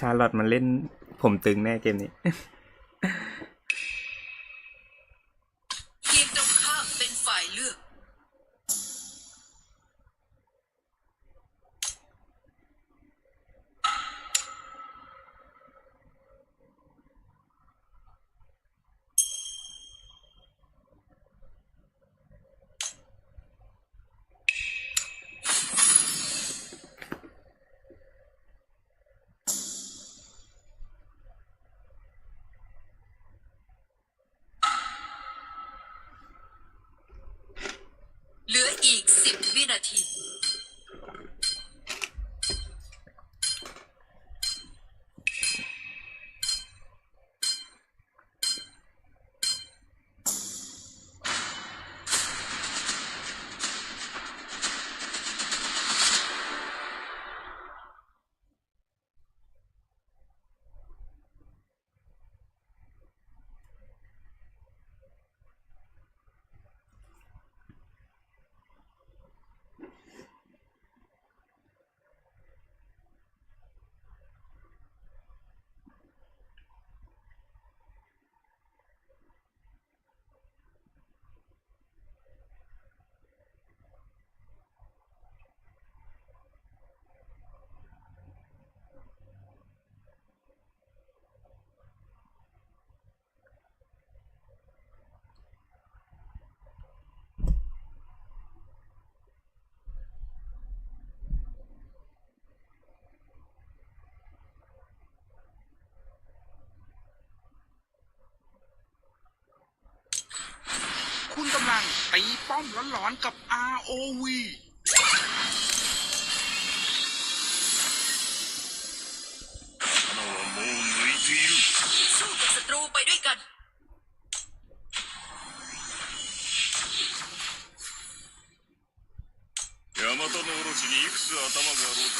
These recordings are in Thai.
ชาร์ลอตมันเล่นผมตึงแน่เกมนี้ สิ ป้อมหลอนๆกับ ROV 花はもう抜いている สู้กับศัตรูไปด้วยกัน ヤマタノオロチにいくつ頭があろうと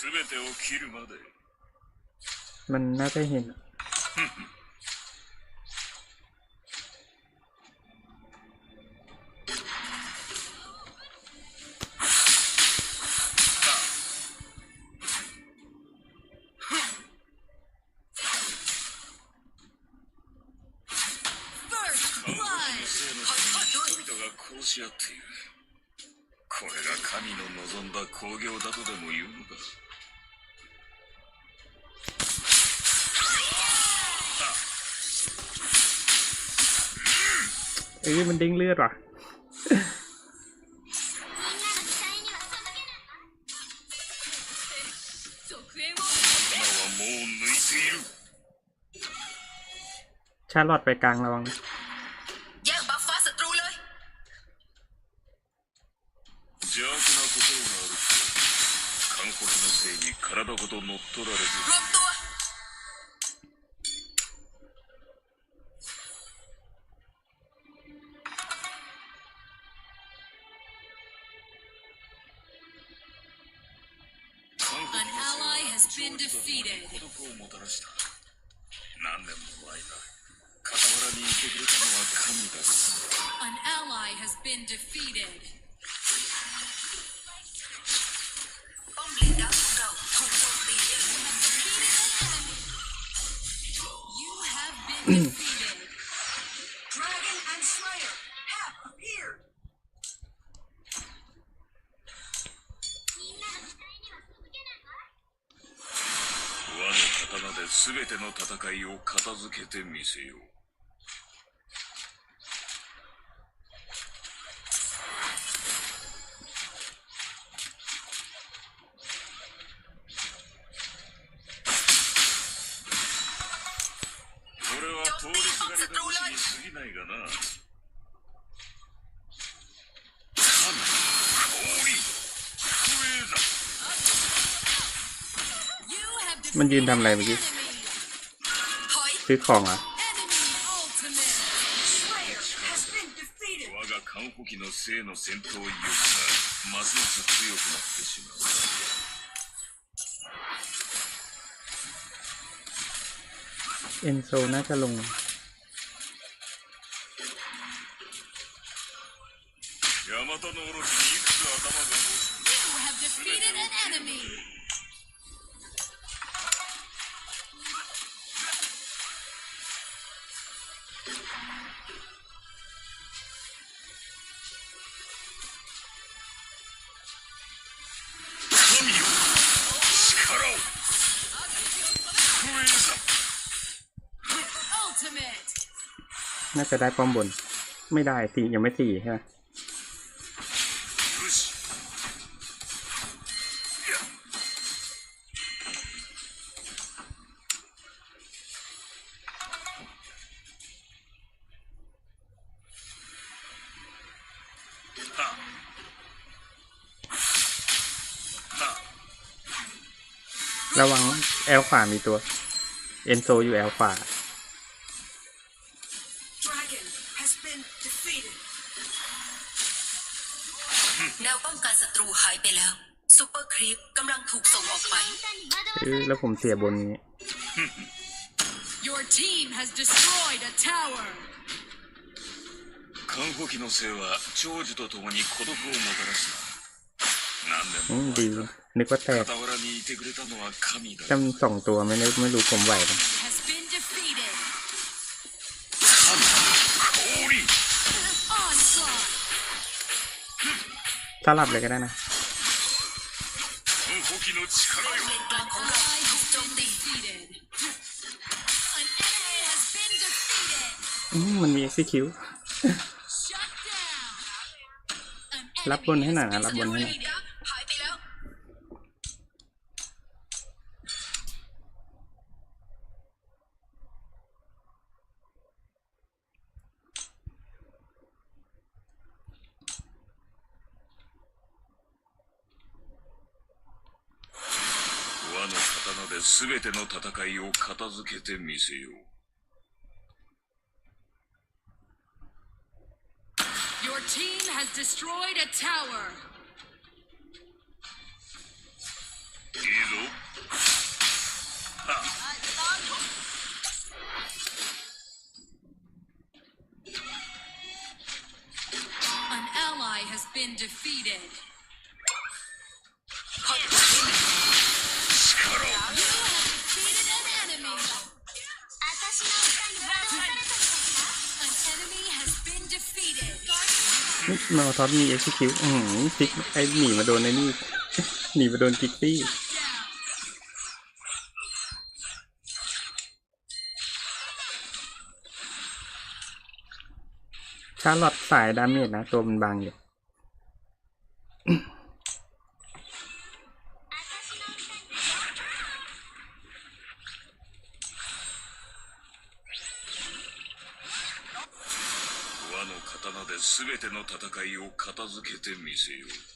全てを切るまで มันน่าจะเห็น First มันดิ้งเลือดว่ะ 花はもう抜いている ชาร์ลอตไปกลางระวังนะ แย่งบัฟฟ้าศัตรูเลย 邪悪な心があると韓国のせいに体ごと乗っ取られず 全ての戦いを片付けてみせよう。มันยืนทำอะไรเมื่อกี้ ถอย ซื้อของเหรอ่ะ enemy ultimate Slayer has been defeated 我がカンホキの生の戦闘意欲がますます強くなってしまう เอ็นโซน่าจะลง ヤマタのオロチ าจะได้ป้อมบน ไม่ได้สี่ยังไม่สี่ใช่ไหมระวังแอลขวามีตัว เอนโซอยู่แอลขวา แล้วผมเสียบนนี้ Your team has destroyed a tower カンホキの生は長寿と共に孤独をもたらした何 อื 年 ม も ดี 前だ นึกว่าแตก 傍らにいてくれたのは神だ จำสองตัวไม่รู้ไม่รู้ผมไหวไหม has been defeated 神氷 onslaught สลับเลยก็ได้นะ กลางของเราถูกโจมตี defeated an enemy has been defeated อืมมันมี execute shut down An รับบนให้หน่อย enemy นะ has รับบนให้หน่อย ての戦いを片付けてみせよう Your team has destroyed a tower いいぞは An ally has been defeated 力 มาท็อปมี execute อืมซิกไอหนีมาโดนไอ้นี่หนีมาโดนกิกซี่ชาร์ลอตสายดาเมจนะ ตัวมันบางอยู่ 全ての戦いを片付けてみせよう。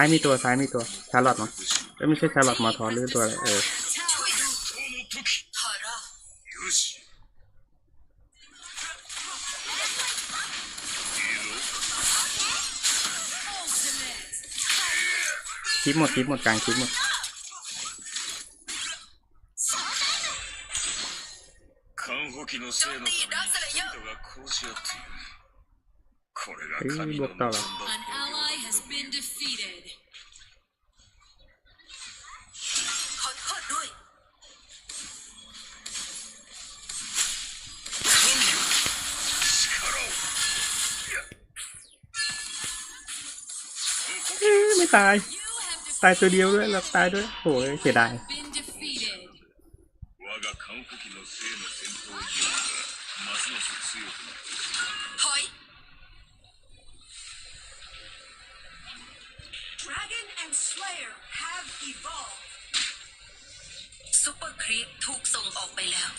ายมีตัวซ้ายมีตัวชาร์ลอตมั้งไม่ใช่ชาร์ลอตมาทอนหรือตัวอะไรเออคิดหมดคิดหมดการคิดหมดเฮ้ยบวกต่อหรอ been defeated. ขอโทษด้วย เอ๊ะไม่ตาย You have ตายตัวเดียวด้วยแล้วตายด้วยโอ้ยเสียดาย been defeated. 我が韓国機の生の戦闘意欲がますます強くなってい Dragon and Slayer have evolved. ซูเปอร์ครีปถูกส่งออกไปแล้ว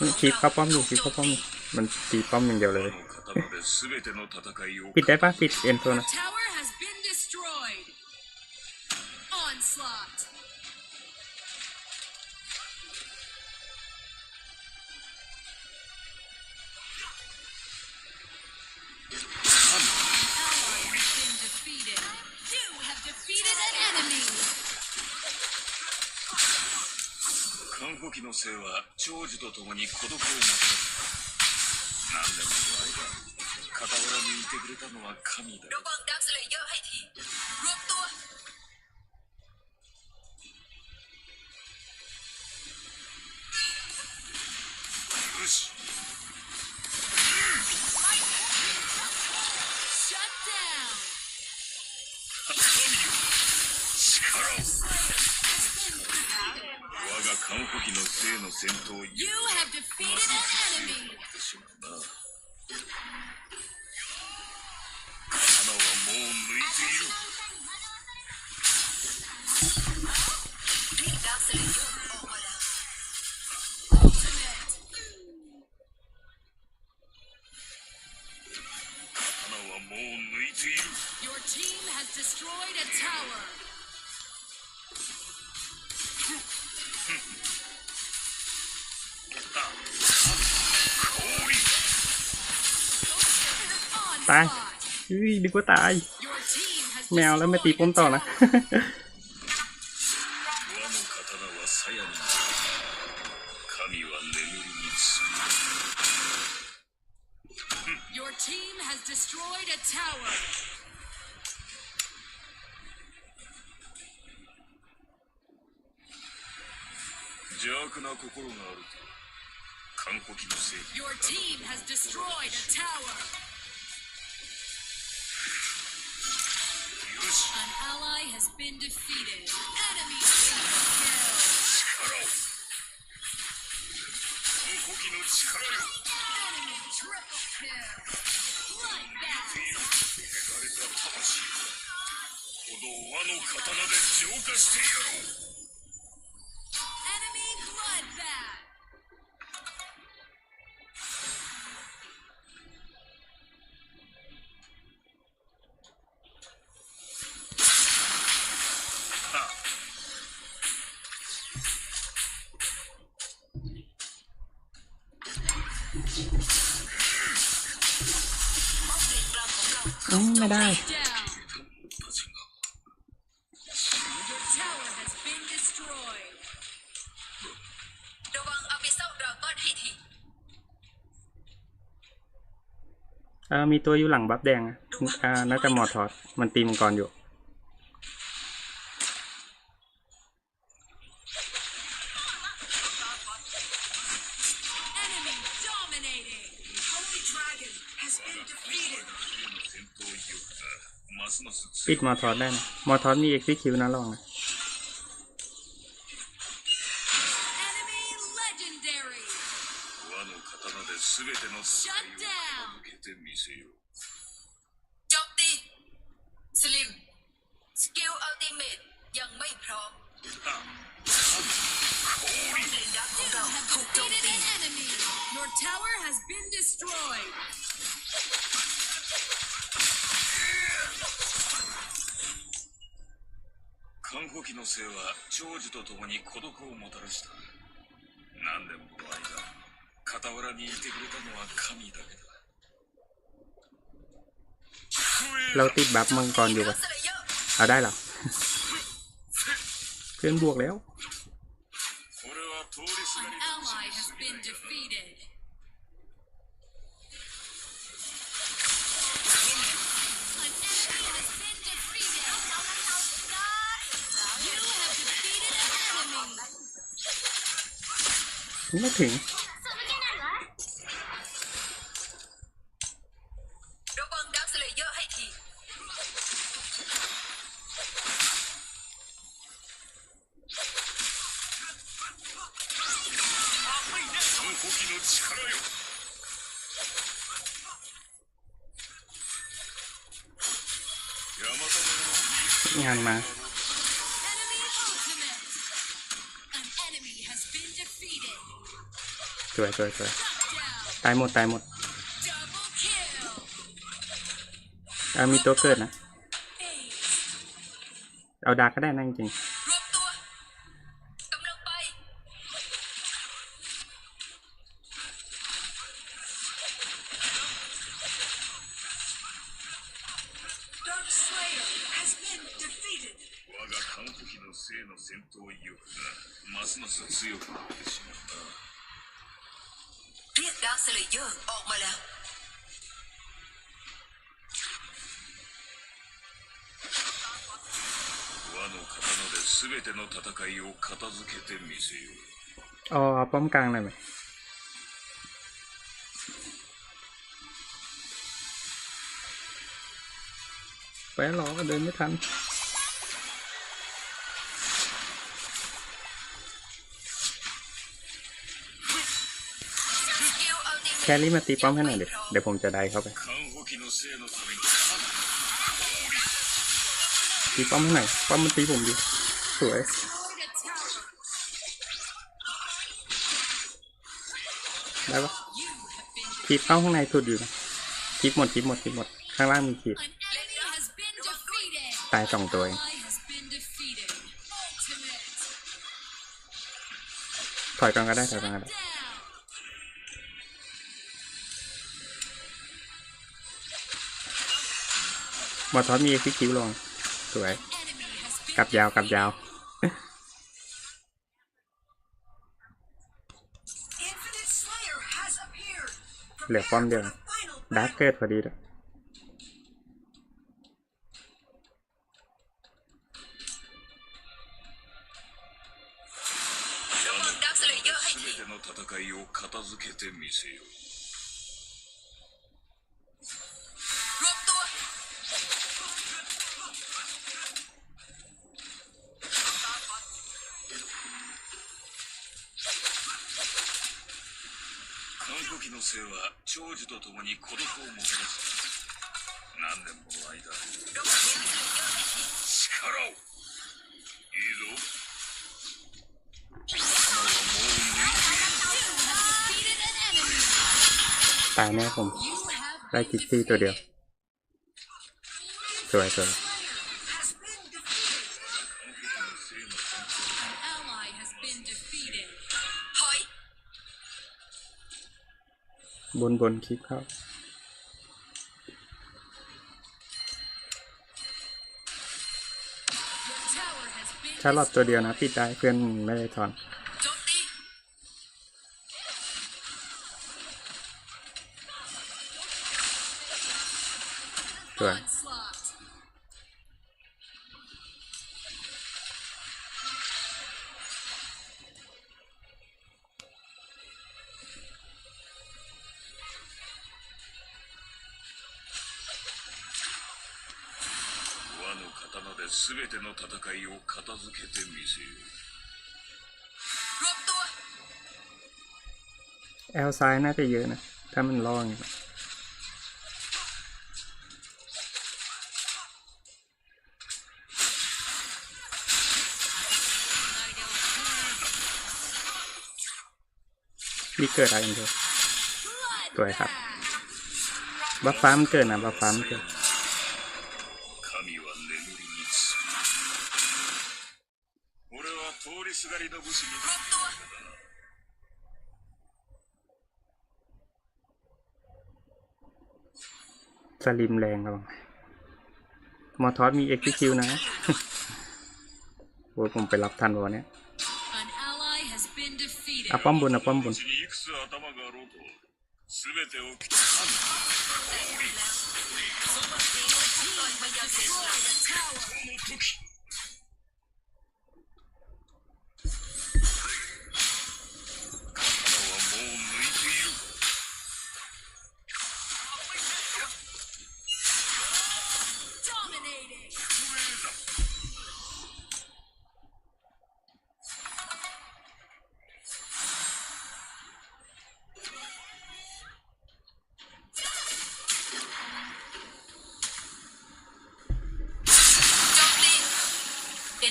มันคีบเข้าป้อมอยู่คีบเข้าป้อมอยู่มันตีป้อมอย่างเดียวเลย ปิดได้ปะปิดเอ็นโซนะ defeated. You have defeated an enemy. は長寿とともに孤独をもた。何年もの間、傍らにいてくれたのは神だ。よし。You have defeated an enemy! Your team has destroyed a tower. ตายอุ้ยดึกว่าตาย แมวแล้วไม่ตีป้อมต่อนะ この和の刀で浄化してやろう เออมีตัวอยู่หลังบัฟแดงอ่าน่าจะมอทอสมันตีมังกรอยู่ ปิดมอทอสได้นะมอทอสมีเอ็กซิคิวนะลองนะ 反抗期のせいは長寿とともに孤独をもたらした何でもお前が傍らにいてくれたのは神だけだ lâu tim bạp măng còn nhiều rồi ở đây là khuyên buộc đéo ไม่ถึงงานมา วยสวยสวยตายหมดตายหมดเอามีตัวเกิดนะ เอาดาก็ได้นะจริง 全ての戦いを片付けてみせよう ๆอ๋อเอาป้อมกลางหน่อยไหมไปหรอเดินไม่ทัน สกิลอัลติเม แครี่มาตีป้อมให้หน่อยเดี๋ยวเดี๋ยวผมจะได้เข้าไป カンフヒの生のために ตีป้อมให้หน่อยป้อมมันตีผมดิ สวย Destroyed a tower. ได้ปะ You have been คลิปเข้าข้างในสุดอยู่นะคลิปหมดคลิปหมดคลิปหมด ข้างล่างมีคลิป An enemy has been defeated. ตายสองตัวเอง Ally has been defeated. Ultimate. ถอยก่อนก็ได้ถอยก่อนก็ได้ Down. มอทอสมีเอ็กซิคิวลง สวย Enemy has been กลับยาวกลับยาว เหลือป้อมเดียวดาร์กเกิดพอดีเลย 看護機の生は長寿と共に孤独をもたらす何年もの間ระวังดักสเลเยอร์ให้ที 力をいいぞ今はもう抜いて defeated an enemy. ตายแน่ผม You have ได้ been กิตตี้ตัวเดียว defeated. สวยสวย บนบนคลิปเข้า Tower has been ชาร์ลอตตัวเดียวนะปิดได้เพื่อนไม่ได้ถอนสวย 全ての戦いを片付けてみせよう รวมตัว แอลซ้ายน่าจะเยอะนะ ถ้ามันล่อง มีเกิดอะไรกันเถอะสวยครับ บัฟฟ้ามันเกิดนะบัฟฟ้ามันเกิด สลิมแรงระวังมอทอสมีเอ็กซ์คิวนะโอ้ยผมไปรับทันวะเนี่ย An ally has been been defeated. เอาป้อมบนเอาป้อมบน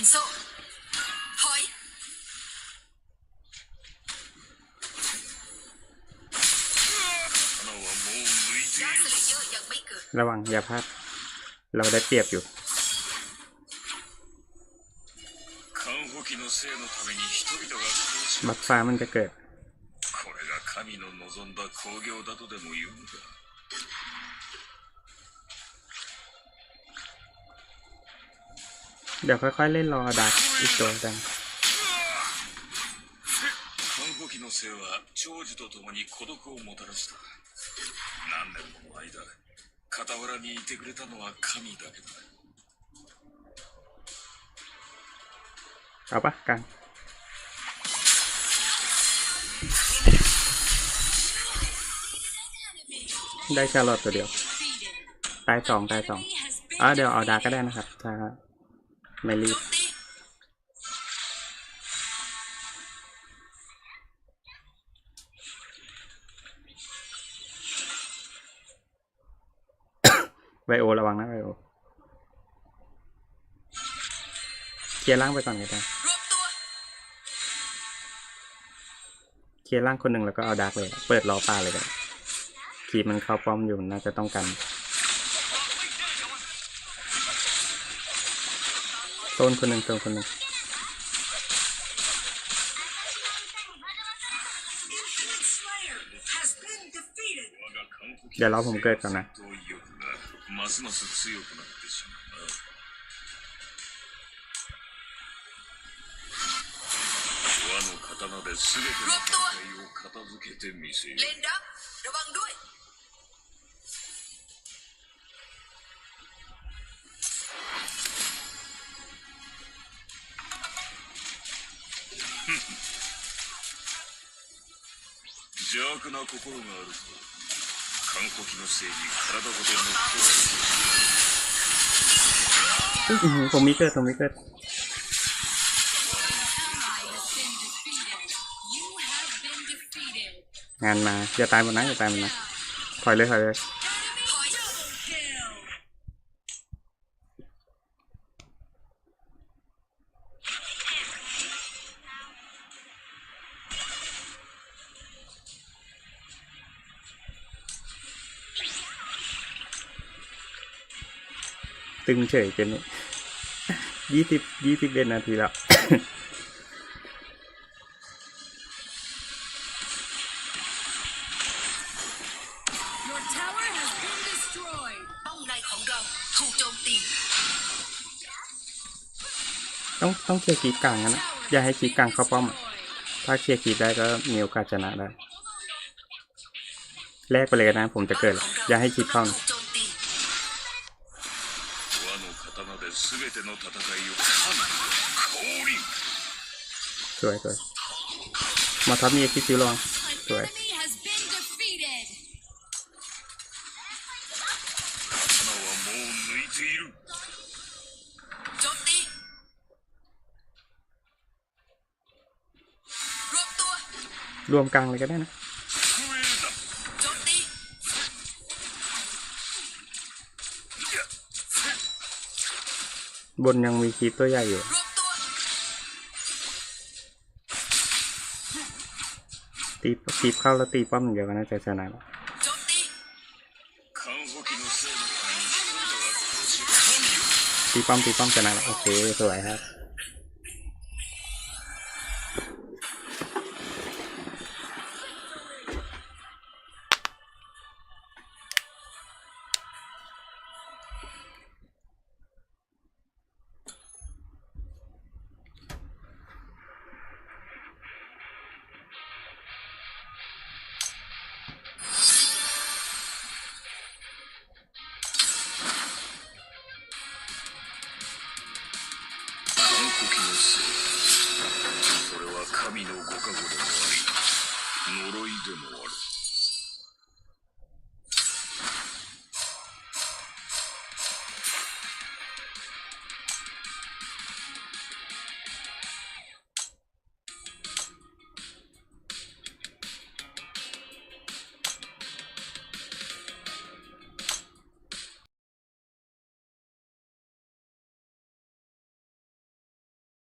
นโซถอย 刀はもう抜いてい ดาร์ る สเลเยอร์ยังไม่เกิด ระวังอย่าพลาด เราได้เปรียบอยู่ カンホキの生のために人々が苦しむ บัฟฟ้ามันจะเกิด これが神の望んだ興行だとでも言うのか เดี๋ยวค่อยๆเล่นรอดักอีกตัวกัน カンホキの生は長寿と共に孤独をもたらした何年もの間傍らにいてくれたのは神だけだ เอาปะกลางได้ชาร์ลอตตัวเดียว Defeated. ตายสองตายสอง Enemy has been อ่ะเดี๋ยวเอาดาร์กก็ได้นะครับ ถ้า ไม่รีโจบมตีไวโอระวังนะไวโอเคลียร์ล่างไปก่อนก็ได้รวมตัวเคลียร์ล่างคนหนึ่งแล้วก็เอาดาร์กเลย เปิดรอป่าเลยก็ได้คีบมันเข้าป้อมอยู่น่าจะต้องกัน โซนคนหนึ่งโซนคนหนึ่งเดี๋ยวเราผมเกิดก่อนนะรวมตัวเล่นดับระวังด้วย 邪悪な心があるぞカンホキのせいに体ごと乗っ取られて อื้อหือผมมีเกิดผมมีเกิด Ally has been defeated. You have been defeated. งานมาอย่าตายหมดนะอย่าตายหมดนะถอยเลยถอยเลย ถอย ตึงเฉยเกมนี้ยี่สิบยี่สิบเอ็ดนาทีแล้ว Your tower has been destroyed. ป้อมในของเราถูกโจมตีต้องต้องเคลียร์คีบกลางกันนะ อย่าให้คีบกลางเข้าป้อมอะ Destroyed. ถ้าเคลียร์คีบได้ก็มีโอกาสชนะได้ แลกไปเลยนะ ผมจะเกิดแล้วอย่าให้คีบเข้าถูนะ สวยสวยมาทับมีคิดซิลองสวยรวมกลางเลยก็ได้นะบนยังมีคลิตัวใหญ่อยู่ ตีตีเข้าแล้วตีป้อมเดียวกันน่าจะชนะตีป้อมตีป้อมชนะโอเคสวยครับ せそれは神のご加護でもあり呪いでもある。